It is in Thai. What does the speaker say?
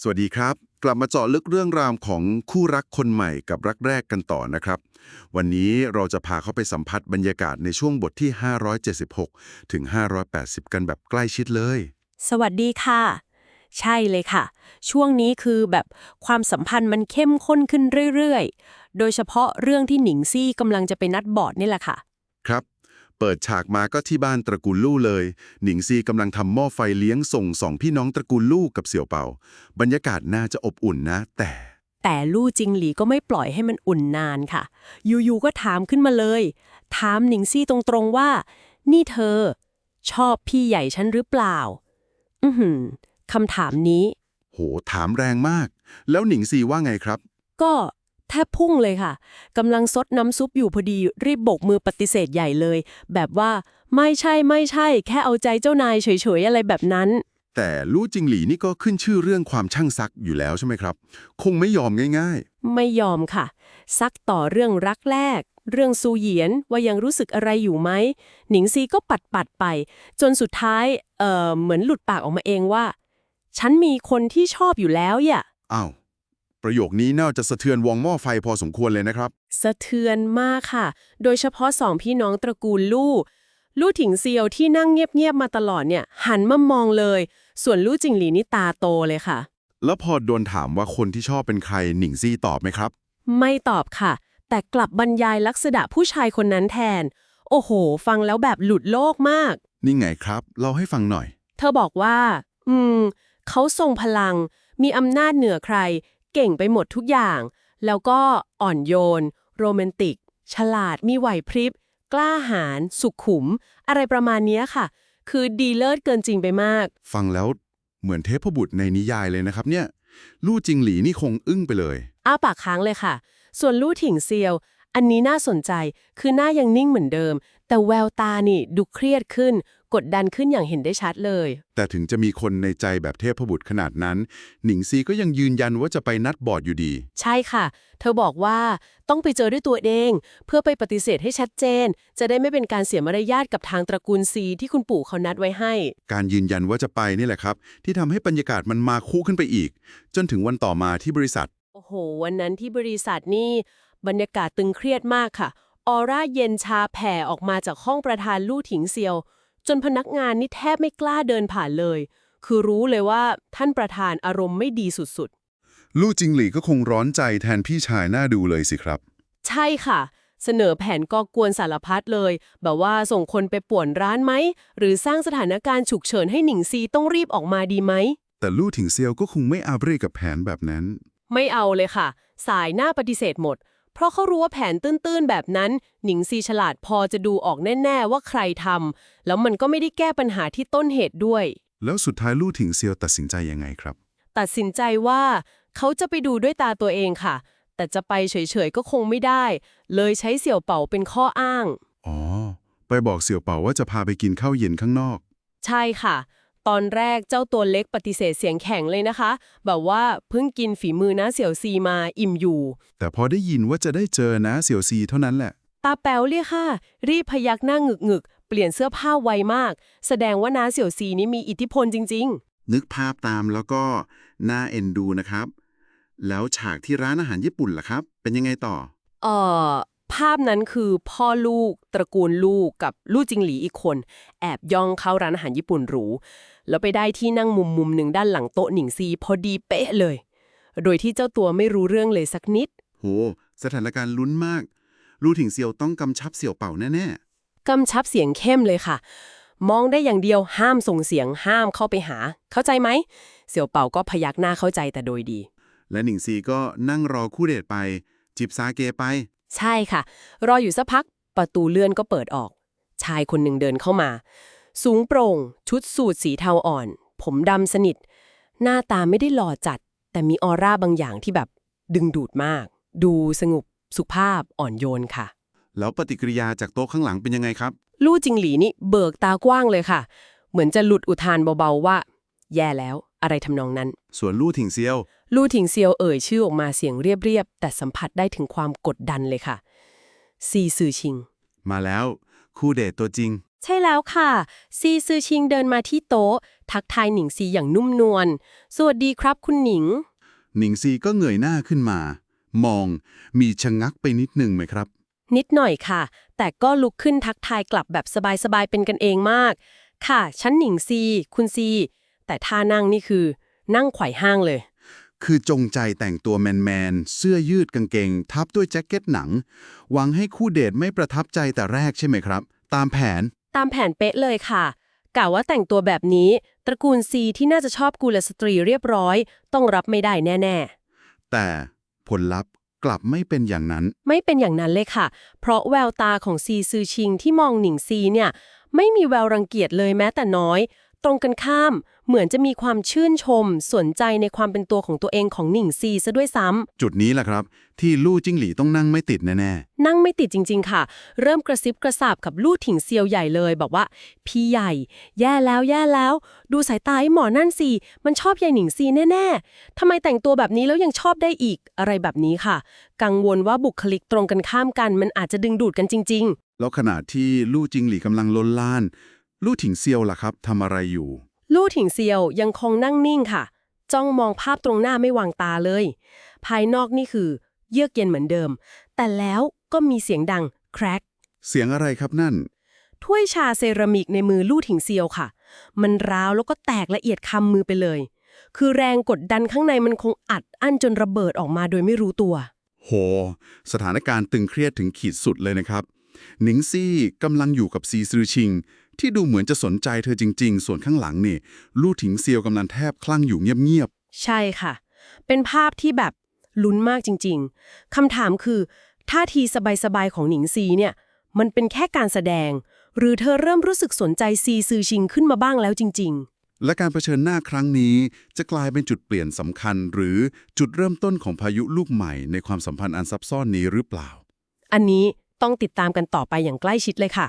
สวัสดีครับ กลับมาเจาะลึกเรื่องราวของคู่รักคนใหม่กับรักแรกกันต่อนะครับ วันนี้เราจะพาเขาไปสัมผัสบรรยากาศในช่วงบทที่ 576 ถึง 580 กันแบบใกล้ชิดเลย สวัสดีค่ะ ใช่เลยค่ะ ช่วงนี้คือแบบความสัมพันธ์มันเข้มข้นขึ้นเรื่อย ๆ โดยเฉพาะเรื่องที่หนิงซี่กำลังจะไปนัดบอร์ดนี่แหละค่ะ ครับ เปิดฉากมาก็ที่บ้านตระกูลลู่เลย หนิงซีกำลังทำหม้อไฟเลี้ยงส่งสองพี่น้องตระกูลลู่กับเสี่ยวเป่าบรรยากาศน่าจะอบอุ่นนะ แต่ แต่ลู่จิงหลีก็ไม่ปล่อยให้มันอุ่นนานค่ะ อยู่ๆก็ถามขึ้นมาเลย ถามหนิงซี่ตรงๆว่า นี่เธอ ชอบพี่ใหญ่ฉันหรือเปล่า อือหือคำถามนี้ โหถามแรงมาก แล้วหนิงซีว่าไงครับ ก็ แทบพุ่งเลยค่ะกำลังซดน้ำซุปอยู่พอดีรีบโบกมือปฏิเสธใหญ่เลย แบบว่าไม่ใช่ไม่ใช่ แค่เอาใจเจ้านายเฉยๆอะไรแบบนั้น แต่ลู่จิงหลีนี่ก็ขึ้นชื่อเรื่องความช่างซักอยู่แล้วใช่ไหมครับ คงไม่ยอมง่ายไม่ยอมค่ะ ซักต่อเรื่องรักแรก เรื่องซูเหยียนว่ายังรู้สึกอะไรอยู่ไหมหนิงซีก็ปัดปัดๆไป จนสุดท้ายเอ่อเหมือนหลุดปากออกมาเองว่า ฉันมีคนที่ชอบอยู่แล้วอย่ะๆอ้าว ประโยคนี้น่าจะสะเทือนวงหม้อไฟพอสมควรเลยนะครับ สะเทือนมากค่ะ โดยเฉพาะสองพี่น้องตระกูลลู่ลู่ถิงเซียวที่นั่งเงียบๆมาตลอดเนี่ย หันมามองเลย ส่วนลู่จิงหลีนี่ตาโตเลยค่ะ แล้วพอโดนถามว่าคนที่ชอบเป็นใครหนิงซี่ตอบไหมครับ ไม่ตอบค่ะ แต่กลับบรรยายลักษณะผู้ชายคนนั้นแทน โอ้โห ฟังแล้วแบบหลุดโลกมาก นี่ไงครับเล่าให้ฟังหน่อย เธอบอกว่า อืม เขาทรงพลัง มีอำนาจเหนือใคร เก่งไปหมดทุกอย่าง แล้วก็อ่อนโยน โรแมนติก ฉลาดมีไหวพริบ กล้าหาญสุขุม อะไรประมาณเนี้ยค่ะ คือดีเลิศเกินจริงไปมาก ฟังแล้วเหมือนเทพบุตรในนิยายเลยนะครับเนี่ย ลู่จิงหลีนี่คงอึ้งไปเลย อ้าปากค้างเลยค่ะ ส่วนลู่ถิงเซียว อันนี้น่าสนใจคือหน้ายังนิ่งเหมือนเดิม แต่แววตานี่ดูเครียดขึ้น กดดันขึ้นอย่างเห็นได้ชัดเลย แต่ถึงจะมีคนในใจแบบเทพบุตรขนาดนั้น หนิงซีก็ยังยืนยันว่าจะไปนัดบอร์ดอยู่ดี ใช่ค่ะ เธอบอกว่าต้องไปเจอด้วยตัวเอง เพื่อไปปฏิเสธให้ชัดเจน จะได้ไม่เป็นการเสียมารยาทกับทางตระกูลซีที่คุณปู่เขานัดไว้ให้ การยืนยันว่าจะไปนี่แหละครับ ที่ทำให้บรรยากาศมันมาคู่ขึ้นไปอีก จนถึงวันต่อมาที่บริษัท โอ้โห วันนั้นที่บริษัทนี่บรรยากาศตึงเครียดมากค่ะออร่าเย็นชาแผ่ออกมาจากห้องประธานลู่ถิงเซียว จนพนักงานนี่แทบไม่กล้าเดินผ่านเลย คือรู้เลยว่าท่านประธานอารมณ์ไม่ดีสุดๆ ลู่จิงหลีก็คงร้อนใจแทนพี่ชายหน้าดูเลยสิครับ ใช่ค่ะ เสนอแผนก็กวนสารพัดเลย แบบว่าส่งคนไปป่วนร้านไหม หรือสร้างสถานการณ์ฉุกเฉินให้หนิงซีต้องรีบออกมาดีไหม แต่ลู่ถิงเซียวก็คงไม่อาบเรกับแผนแบบนั้น ไม่เอาเลยค่ะ สายหน้าปฏิเสธหมด เพราะเขารู้ว่าแผนตื้นๆ แบบนั้น หนิงซีฉลาดพอจะดูออกแน่ๆว่าใครทำแล้วมันก็ไม่ได้แก้ปัญหาที่ต้นเหตุด้วย แล้วสุดท้ายลู่ถิงเซียวตัดสินใจยังไงครับ ตัดสินใจว่าเขาจะไปดูด้วยตาตัวเองค่ะ แต่จะไปเฉยๆก็คงไม่ได้ เลยใช้เสี่ยวเป่าเป็นข้ออ้าง อ๋อ ไปบอกเสี่ยวเป่าว่าจะพาไปกินข้าวเย็นข้างนอก ใช่ค่ะ ตอนแรกเจ้าตัวเล็กปฏิเสธเสียงแข็งเลยนะคะ แบบว่าเพิ่งกินฝีมือน้าเสี่ยวซีมาอิ่มอยู่ แต่พอได้ยินว่าจะได้เจอนะเสี่ยวซีเท่านั้นแหละ ตาแป๋วเลยค่ะ รีบพยักหน้าหงึกหงึกๆเปลี่ยนเสื้อผ้าไวมาก แสดงว่าน้าเสี่ยวซีนี่มีอิทธิพลจริง นึกภาพตามแล้วก็น่าเอ็นดูนะครับ แล้วฉากที่ร้านอาหารญี่ปุ่นล่ะครับ เป็นยังไงต่อ ๆ เอ่อ ภาพนั้นคือพ่อลูกตระกูลลูกกับลูกจิงหลีอีกคน แอบย่องเข้าร้านอาหารญี่ปุ่นหรู แล้วไปได้ที่นั่งมุมมุมหนึ่งด้านหลังโต๊ะหนิงซีพอดีเป๊ะเลย โดยที่เจ้าตัวไม่รู้เรื่องเลยสักนิด โห สถานการณ์ลุ้นมาก ลู่ถิงเซียวต้องกำชับเสี่ยวเป่าแน่กำชับเสียงเข้มเลยค่ะ มองได้อย่างเดียวห้ามส่งเสียงห้ามเข้าไปหา เข้าใจไหม เสี่ยวเป่าก็พยักหน้าเข้าใจแต่โดยดีๆและหนิงซีก็นั่งรอคู่เดทไป จิบซาเกไป ใช่ค่ะ รออยู่สักพัก ประตูเลื่อนก็เปิดออก ชายคนหนึ่งเดินเข้ามา สูงโปร่ง ชุดสูทสีเทาอ่อน ผมดำสนิท หน้าตาไม่ได้หล่อจัด แต่มีออร่าบางอย่างที่แบบดึงดูดมาก ดูสงบสุภาพอ่อนโยนค่ะ แล้วปฏิกิริยาจากโต๊ะข้างหลังเป็นยังไงครับ ลู่จิงหลีนี่เบิกตากว้างเลยค่ะ เหมือนจะหลุดอุทานเบาๆว่า แย่แล้ว อะไรทำนองนั้น ส่วนลู่ถิงเซียว ลู่ถิงเซียวเอ่ยชื่อออกมาเสียงเรียบๆ แต่สัมผัสได้ถึงความกดดันเลยค่ะซีซือชิง มาแล้ว คู่เดทตัวจริง ใช่แล้วค่ะ ซีซือชิงเดินมาที่โต๊ะ ทักทายหนิงซีอย่างนุ่มนวลสวัสดีครับคุณหนิง หนิงซีก็เงยหน้าขึ้นมา มองมีชะงักไปนิดหนึ่งไหมครับ นิดหน่อยค่ะ แต่ก็ลุกขึ้นทักทายกลับแบบสบายๆเป็นกันเองมาก ค่ะฉันหนิงซี คุณซี แต่ท่านั่งนี่คือนั่งไขว่ห้างเลย คือจงใจแต่งตัวแมนๆ เสื้อยืดกางเกง ทับด้วยแจ็คเก็ตหนัง หวังให้คู่เดทไม่ประทับใจแต่แรกใช่ไหมครับ ตามแผน ตามแผนเป๊ะเลยค่ะกะว่าแต่งตัวแบบนี้ ตระกูลซีที่น่าจะชอบกุลสตรีเรียบร้อย ต้องรับไม่ได้แน่แต่ผลลัพธ์กลับไม่เป็นอย่างนั้นๆไม่เป็นอย่างนั้นเลยค่ะ เพราะแววตาของซีซือชิงที่มองหนิงซีเนี่ย ไม่มีแววรังเกียจเลยแม้แต่น้อย ตรงกันข้าม เหมือนจะมีความชื่นชม สนใจในความเป็นตัวของตัวเองของหนิงซีซะด้วยซ้ำจุดนี้แหละครับ ที่ลู่จิ้งหลีต้องนั่งไม่ติดแน่นั่งไม่ติดจริง ๆ ค่ะ เริ่มกระซิบกระซาบกับลู่ถิงเซียวใหญ่เลยบอกว่า พี่ใหญ่ แย่แล้วแย่แล้ว ดูสายตาไอ้หมอนั่นสิมันชอบยายหนิงซีแน่ๆทำไมแต่งตัวแบบนี้แล้วยังชอบได้อีกอะไรแบบนี้ค่ะ กังวลว่าบุคลิกตรงกันข้ามกัน มันอาจจะดึงดูดกันจริง ๆ แล้วขณะที่ลู่จิ้งหลีกำลังล้นล่าน ลู่ถิงเซียวล่ะครับทำอะไรอยู่ๆลู่ถิงเซียวยังคงนั่งนิ่งค่ะ จ้องมองภาพตรงหน้าไม่วางตาเลย ภายนอกนี่คือ เยือกเย็นเหมือนเดิม แต่แล้วก็มีเสียงดังแครกเสียงอะไรครับนั่น ถ้วยชาเซรามิกในมือลู่ถิงเซียวค่ะ มันร้าวแล้วก็แตกละเอียดคำมือไปเลย คือแรงกดดันข้างในมันคงอัดอั้นจนระเบิดออกมาโดยไม่รู้ตัว โห สถานการณ์ตึงเครียดถึงขีดสุดเลยนะครับ หนิงซี่กำลังอยู่กับซีซือชิง ที่ดูเหมือนจะสนใจเธอจริง ๆ ส่วนข้างหลังนี่ลู่ถิงเซียวกำลังแทบคลั่งอยู่เงียบใช่ค่ะ เป็นภาพที่แบบลุ้นมากจริง ๆคำถามคือท่าทีสบายๆของหนิงซีเนี่ย มันเป็นแค่การแสดง หรือเธอเริ่มรู้สึกสนใจซีซือชิงขึ้นมาบ้างแล้วจริงๆๆและการเผชิญหน้าครั้งนี้จะกลายเป็นจุดเปลี่ยนสำคัญ หรือจุดเริ่มต้นของพายุลูกใหม่ในความสัมพันธ์อันซับซ้อนนี้หรือเปล่า อันนี้ต้องติดตามกันต่อไปอย่างใกล้ชิดเลยค่ะ